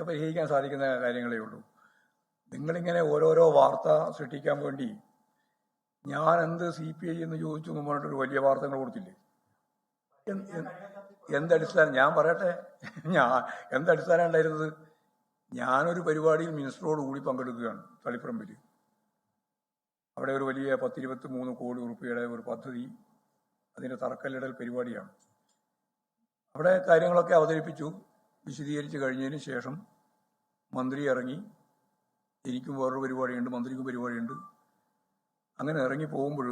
അതൊക്കെ പരിഹരിക്കാൻ സാധിക്കുന്ന കാര്യങ്ങളേ ഉള്ളൂ. നിങ്ങളിങ്ങനെ ഓരോരോ വാർത്ത സൃഷ്ടിക്കാൻ വേണ്ടി ഞാൻ എന്ത് സി പി ഐ എന്ന് ചോദിച്ചു മുമ്പോട്ടൊരു വലിയ വാർത്തകൾ കൊടുത്തില്ലേ? എന്ത് എന്ത് എന്തടിസ്ഥാനം ഞാൻ പറയട്ടെ. ഞാൻ എന്തടിസ്ഥാനം ഉണ്ടായിരുന്നത്? ഞാനൊരു പരിപാടിയിൽ മിനിസ്റ്ററോട് കൂടി പങ്കെടുക്കുകയാണ് തളിപ്പറമ്പിൽ അവിടെ ഒരു വലിയ പത്തിരുപത്തി മൂന്ന് കോടി ഉറുപ്പിയുടെ ഒരു പദ്ധതി അതിന്റെ തറക്കല്ലിടൽ പരിപാടിയാണ്. അവിടെ കാര്യങ്ങളൊക്കെ അവതരിപ്പിച്ചു. വിശദീകരിച്ച് കഴിഞ്ഞതിന് ശേഷം മന്ത്രി ഇറങ്ങി. എനിക്കും വേറൊരു പരിപാടിയുണ്ട് മന്ത്രിക്കും പരിപാടിയുണ്ട്. അങ്ങനെ ഇറങ്ങി പോകുമ്പോൾ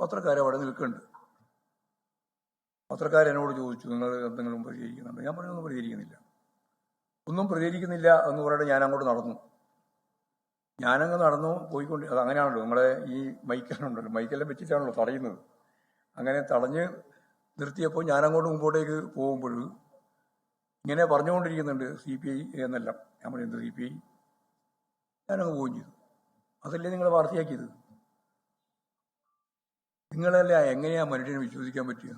പത്രക്കാർ അവിടെ നിൽക്കുന്നുണ്ട്. പത്രക്കാരെന്നോട് ചോദിച്ചു നിങ്ങൾ എന്തെങ്കിലും പ്രതികരിക്കുന്നുണ്ട് ഞാൻ പറഞ്ഞൊന്നും പ്രതികരിക്കുന്നില്ല ഒന്നും പ്രതികരിക്കുന്നില്ല എന്ന് പറഞ്ഞിട്ട് ഞാൻ അങ്ങോട്ട് നടന്നു. ഞാനങ്ങ് നടന്നു പോയിക്കൊണ്ട് അത് അങ്ങനെയാണല്ലോ നിങ്ങളെ ഈ മൈക്കെല്ലാം മൈക്കെല്ലാം വെച്ചിട്ടാണല്ലോ തടയുന്നത്. അങ്ങനെ തടഞ്ഞ് നിർത്തിയപ്പോൾ ഞാനങ്ങോട്ട് മുമ്പോട്ടേക്ക് പോകുമ്പോൾ ഇങ്ങനെ പറഞ്ഞുകൊണ്ടിരിക്കുന്നുണ്ട് സി പി ഐ എന്നല്ല ഞാൻ പറയുന്നത് സി പി ഐ. ഞാനങ്ങ് പോവുകയും ചെയ്തു. അതല്ലേ നിങ്ങൾ വാർത്തയാക്കിയത്? നിങ്ങളല്ല എങ്ങനെയാ മനുഷ്യനെ വിശ്വസിക്കാൻ പറ്റുക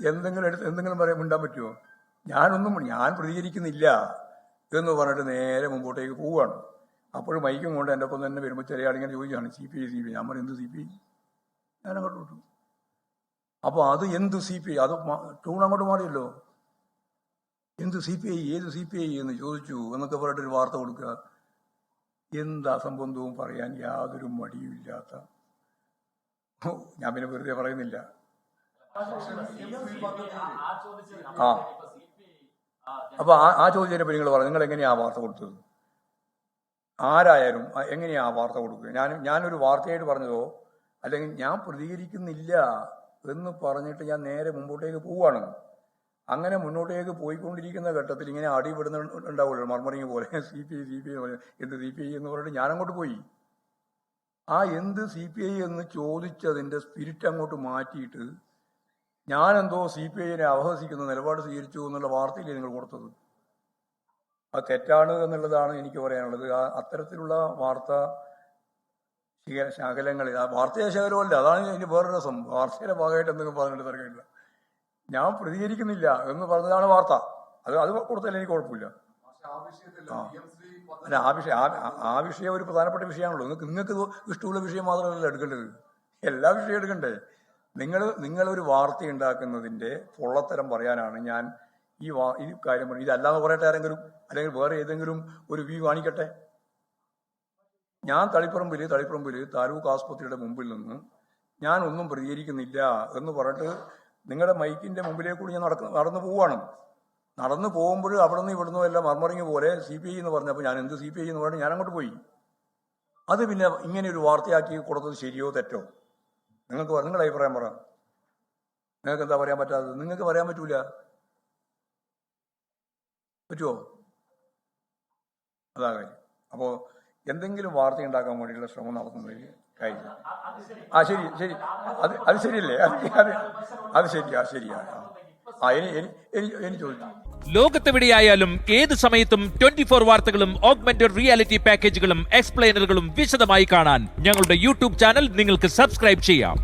എന്തെങ്കിലും എടുത്ത് എന്തെങ്കിലും പറയാൻ മിണ്ടാൻ പറ്റുമോ? ഞാനൊന്നും ഞാൻ പ്രതികരിക്കുന്നില്ല എന്ന് പറഞ്ഞിട്ട് നേരെ മുമ്പോട്ടേക്ക് പോവുകയാണ്. അപ്പോഴും മൈക്കും കൊണ്ട് എന്റെ ഒപ്പം തന്നെ വരുമ്പോൾ ചില ആളിങ്ങനെ ചോദിക്കുകയാണ് C P I C P ഞാൻ പറയും എന്ത് സി പി ഐ? ഞാൻ അങ്ങോട്ട് വിട്ടു അപ്പോൾ അത് എന്ത് സി പി ഐ? അത് ടൂൺ അങ്ങോട്ട് മാറിയല്ലോ. എന്ത് സി പി ഐ ഏത് സി പി ഐ എന്ന് ചോദിച്ചു എന്നൊക്കെ പറഞ്ഞിട്ടൊരു വാർത്ത കൊടുക്കുക. എന്ത് അസംബന്ധവും പറയാൻ യാതൊരു മടിയുമില്ലാത്ത ഞാൻ പിന്നെ വെറുതെ പറയുന്നില്ല. ആ. അപ്പൊ ആ ചോദ്യത്തിനെ നിങ്ങൾ പറഞ്ഞു നിങ്ങൾ എങ്ങനെയാ വാർത്ത കൊടുത്തത്? ആരായാലും എങ്ങനെയാ വാർത്ത കൊടുക്കുക? ഞാൻ ഞാനൊരു വാർത്തയായിട്ട് പറഞ്ഞതോ? അല്ലെങ്കിൽ ഞാൻ പ്രതികരിക്കുന്നില്ല എന്ന് പറഞ്ഞിട്ട് ഞാൻ നേരെ മുമ്പോട്ടേക്ക് പോവാണ് അങ്ങനെ മുന്നോട്ടേക്ക് പോയിക്കൊണ്ടിരിക്കുന്ന ഘട്ടത്തിൽ ഇങ്ങനെ അടിപെടുന്ന ഉണ്ടാവുമല്ലോ മർമറിങ് പോലെ. C P I C P I എന്ത് സി പി ഐ എന്ന് പറഞ്ഞിട്ട് ഞാൻ അങ്ങോട്ട് പോയി. ആ എന്ത് സി പി ഐ എന്ന് ചോദിച്ചതിന്റെ സ്പിരിറ്റ് അങ്ങോട്ട് മാറ്റിയിട്ട് ഞാനെന്തോ സി പി ഐനെ അവഹസിക്കുന്ന നിലപാട് സ്വീകരിച്ചു എന്നുള്ള വാർത്തയിലേ നിങ്ങൾ കൊടുത്തത്? അത് തെറ്റാണ് എന്നുള്ളതാണ് എനിക്ക് പറയാനുള്ളത്. ആ അത്തരത്തിലുള്ള വാർത്ത ശകലങ്ങളിൽ ആ വാർത്തയെ ശകലമല്ല അതാണ് ഇനി വേറൊരു രസം വാർത്തയുടെ ഭാഗമായിട്ട് എന്തെങ്കിലും പറഞ്ഞിട്ട് തിരക്കില്ല ഞാൻ പ്രതികരിക്കുന്നില്ല എന്ന് പറഞ്ഞതാണ് വാർത്ത. അത് അത് കൊടുത്താലും എനിക്ക് കുഴപ്പമില്ല. അല്ല ആ വിഷയം ആ- വിഷയം ഒരു പ്രധാനപ്പെട്ട വിഷയമാണല്ലോ. നിങ്ങൾക്ക് നിങ്ങൾക്ക് ഇഷ്ടമുള്ള വിഷയം മാത്രമല്ല എടുക്കേണ്ടത്. എല്ലാ വിഷയം എടുക്കണ്ടേ? നിങ്ങൾ നിങ്ങളൊരു വാർത്ത ഉണ്ടാക്കുന്നതിന്റെ പൊള്ളത്തരം പറയാനാണ് ഞാൻ ഈ വാ ഈ കാര്യം പറഞ്ഞു ഇതല്ലാന്ന് പറയട്ടെ ആരെങ്കിലും അല്ലെങ്കിൽ വേറെ ഏതെങ്കിലും ഒരു വ്യൂ കാണിക്കട്ടെ? ഞാൻ തളിപ്പറമ്പിൽ തളിപ്പറമ്പിൽ താലൂക്ക് ആസ്പത്രിയുടെ മുമ്പിൽ നിന്ന് ഞാൻ ഒന്നും പ്രതികരിക്കുന്നില്ല എന്ന് പറഞ്ഞിട്ട് നിങ്ങളുടെ മൈക്കിന്റെ മുമ്പിലേക്ക് കൂടി ഞാൻ നടക്കുന്ന നടന്നു പോവാണ്. നടന്നു പോകുമ്പോൾ അവിടെ നിന്ന് ഇവിടുന്ന് എല്ലാം മർമറിങ് പോലെ സി പി ഐ എന്ന് പറഞ്ഞപ്പോൾ ഞാൻ എന്ത് സി പി ഐ എന്ന് പറഞ്ഞു ഞാൻ അങ്ങോട്ട് പോയി. അത് പിന്നെ ഇങ്ങനെ ഒരു വാർത്തയാക്കി കൊടുത്തത് ശരിയോ തെറ്റോ? നിങ്ങൾക്ക് നിങ്ങളുടെ അഭിപ്രായം പറ. നിങ്ങൾക്ക് എന്താ പറയാൻ പറ്റാത്തത്? നിങ്ങൾക്ക് പറയാൻ പറ്റൂല. പറ്റുമോ അതാ കാര്യം അപ്പോൾ എന്തെങ്കിലും വാർത്ത ഉണ്ടാക്കാൻ വേണ്ടിയുള്ള ശ്രമം നടത്തുന്നതിൽ കാര്യം ആ ശരി ശരി. അത് അത് ശരിയല്ലേ? അത് അത് അത് ശരിയാ ശരിയാ. ആ. ലോകത്തെവിടെയായാലും ഏത് സമയത്തും ട്വന്റി ഫോർ വാർത്തകളും ഓഗ്മെന്റഡ് റിയാലിറ്റി പാക്കേജുകളും എക്സ്പ്ലെയിനറുകളും വിശദമായി കാണാൻ ഞങ്ങളുടെ യൂട്യൂബ് ചാനൽ നിങ്ങൾക്ക് സബ്സ്ക്രൈബ് ചെയ്യാം.